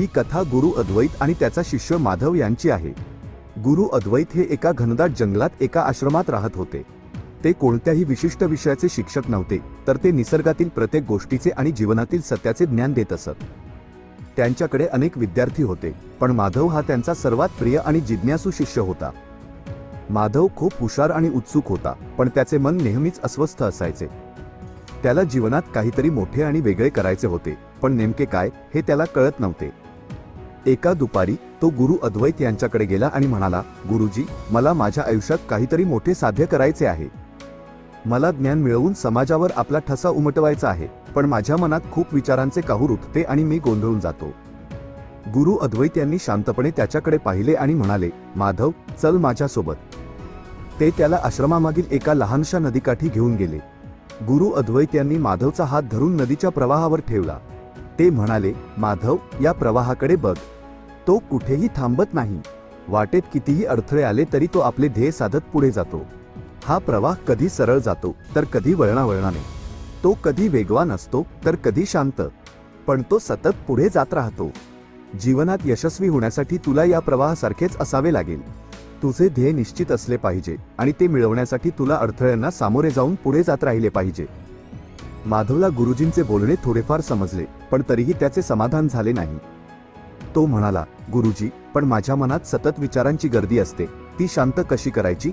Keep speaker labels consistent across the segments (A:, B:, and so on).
A: ही कथा गुरु अद्वैत आणि त्याचा शिष्य माधव यांची आहे. गुरु अद्वैत हे एका घनदाट जंगलात एका आश्रमात राहत होते. ते कोणत्याही विशिष्ट विषयाचे शिक्षक नव्हते तर ते निसर्गातील प्रत्येक गोष्टीचे आणि जीवनातील सत्याचे ज्ञान देत असत. त्यांच्याकडे अनेक विद्यार्थी होते पण माधव हा त्यांचा सर्वात प्रिय आणि जिज्ञासू शिष्य होता. माधव खूप हुशार आणि उत्सुक होता पण त्याचे मन नेहमीच अस्वस्थ असायचे. त्याला जीवनात काहीतरी मोठे आणि वेगळे करायचे होते पण नेमके काय हे त्याला कळत नव्हते. एका दुपारी तो गुरु अद्वैत यांच्याकडे गेला आणि म्हणाला गुरुजी मला माझ्या आयुष्यात काहीतरी मोठे साध्य करायचे आहे. मला ज्ञान मिळवून समाजावर आपला ठसा उमटवायचा आहे पण माझ्या मनात खूप विचारांचे काहूर उठते आणि मी गोंधळून जातो. गुरु अद्वैत यांनी शांतपणे त्याच्याकडे पाहिले आणि म्हणाले माधव चल माझ्यासोबत. ते त्याला आश्रमामागील एका लहानशा नदीकाठी घेऊन गेले. गुरु अद्वैत यांनी माधवचा हात धरून नदीच्या प्रवाहावर ठेवला. ते म्हणाले माधव या प्रवाहाकडे बघ. तो कुठेही थांबत नाही. वाटेत कितीही अडथळे आले तरी तो आपले ध्येय साधत पुढे जातो. हा प्रवाह कधी सरळ जातो तर कधी वळणावळणाने. तो कधी वेगवान असतो तर कधी शांत. पण तो सतत पुढे जात राहतो. जीवनात यशस्वी होण्यासाठी तुला या प्रवाहासारखेच असावे लागेल. तुझे ध्येय निश्चित असले पाहिजे आणि ते मिळवण्यासाठी तुला अडथळ्यांना सामोरे जाऊन पुढे जात राहिले पाहिजे. माधवला गुरुजींचे बोलणे थोडेफार समजले पण तरीही त्याचे समाधान झाले नाही. तो म्हणाला गुरुजी पण माझ्या मनात सतत विचारांची गर्दी असते. ती शांत कशी करायची?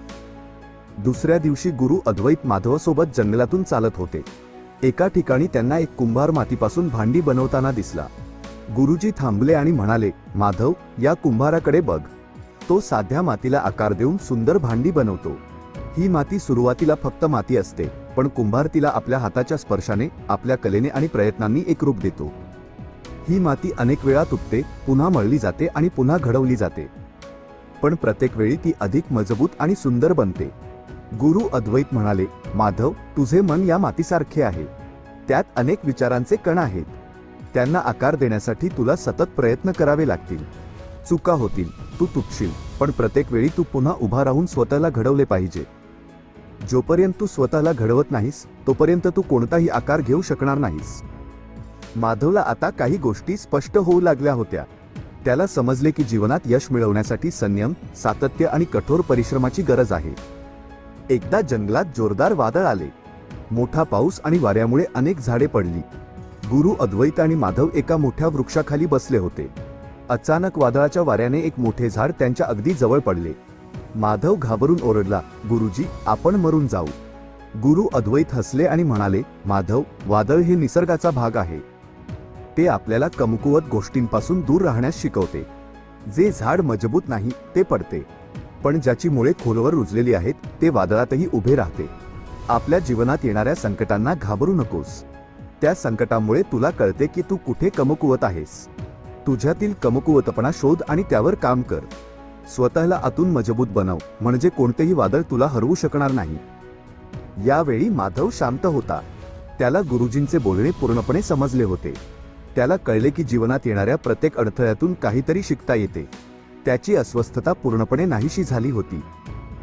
A: दुसऱ्या दिवशी गुरु अद्वैत माधवासोबत जंगलातून चालत होते. एका ठिकाणी त्यांना एक कुंभार मातीपासून भांडी बनवताना दिसला. गुरुजी थांबले आणि म्हणाले माधव या कुंभाराकडे बघ. तो साध्या मातीला आकार देऊन सुंदर भांडी बनवतो. ही माती सुरुवातीला फक्त माती असते पण कुंभार तिला आपल्या हाताच्या स्पर्शाने आपल्या कलेने आणि प्रयत्नांनी एक रूप देतो. ही माती अनेक वेळा तुटते पुन्हा मळली जाते आणि पुन्हा घडवली जाते. पण प्रत्येक वेळी ती अधिक मजबूत आणि सुंदर बनते. गुरु अद्वैत म्हणाले माधव तुझे मन या मातीसारखे आहे. त्यात अनेक विचारांचे कण आहेत. त्यांना आकार देण्यासाठी तुला सतत प्रयत्न करावे लागतील. चुका होतील तू तुटशील पण प्रत्येक वेळी तू पुन्हा उभा राहून स्वतःला घडवले पाहिजे. जोपर्यंत तू स्वतःला घडवत नाहीस तोपर्यंत तू कोणताही आकार घेऊ शकणार नाहीस. माधवला आता काही गोष्टी स्पष्ट होऊ लागल्या होत्या. त्याला समजले की जीवनात यश मिळवण्यासाठी संयम सातत्य आणि कठोर परिश्रमाची गरज आहे. एकदा जंगलात जोरदार वादळ आले. मोठा पाऊस आणि वाऱ्यामुळे अनेक झाडे पडली. गुरु अद्वैत आणि माधव एका मोठ्या वृक्षाखाली बसले होते. अचानक वादळाच्या वाऱ्याने एक मोठे झाड त्यांच्या अगदी जवळ पडले. माधव घाबरून ओरडला गुरुजी आपण मरून जाऊ. गुरु अद्वैत हसले आणि म्हणाले माधव वादळ हे निसर्गाचा भाग आहे. ते आपल्याला कमकुवत गोष्टींपासून दूर राहण्यास शिकवते. जे झाड मजबूत नाही ते पडते. पण ज्याची मुळे खोलवर रुजलेली आहेत ते वादळातही उभे राहते. आपल्या जीवनात येणाऱ्या संकटांना घाबरू नकोस. त्या संकटामुळे तुला कळते की तू कुठे कमकुवत आहेस. तुझ्यातील कमकुवतपणा शोध आणि त्यावर काम कर. स्वतःला आतून मजबूत बनव म्हणजे कोणतेही वादळ तुला हरवू शकणार नाही. यावेळी माधव शांत होता. त्याला गुरुजींचे बोलणे पूर्णपणे समजले होते. त्याला कळले की जीवनात येणाऱ्या प्रत्येक अडथळ्यातून काहीतरी शिकता येते. त्याची अस्वस्थता पूर्णपणे नाहीशी झाली होती.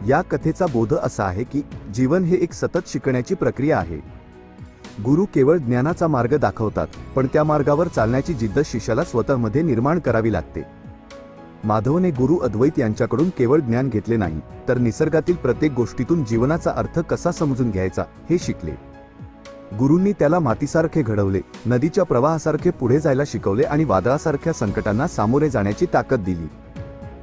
A: या कथेचा बोध असा आहे की जीवन हे एक सतत शिकण्याची प्रक्रिया आहे. गुरु केवळ ज्ञानाचा मार्ग दाखवतात पण त्या मार्गावर चालण्याची जिद्द शिष्याला स्वतःमध्ये निर्माण करावी लागते. माधवने गुरु अद्वैत यांच्याकडून केवळ ज्ञान घेतले नाही तर निसर्गातील प्रत्येक गोष्टीतून जीवनाचा अर्थ कसा समजून घ्यायचा हे शिकले. गुरूंनी त्याला मातीसारखे घडवले नदीच्या प्रवाहासारखे पुढे जायला शिकवले आणि वादळासारख्या संकटांना सामोरे जाण्याची ताकद दिली.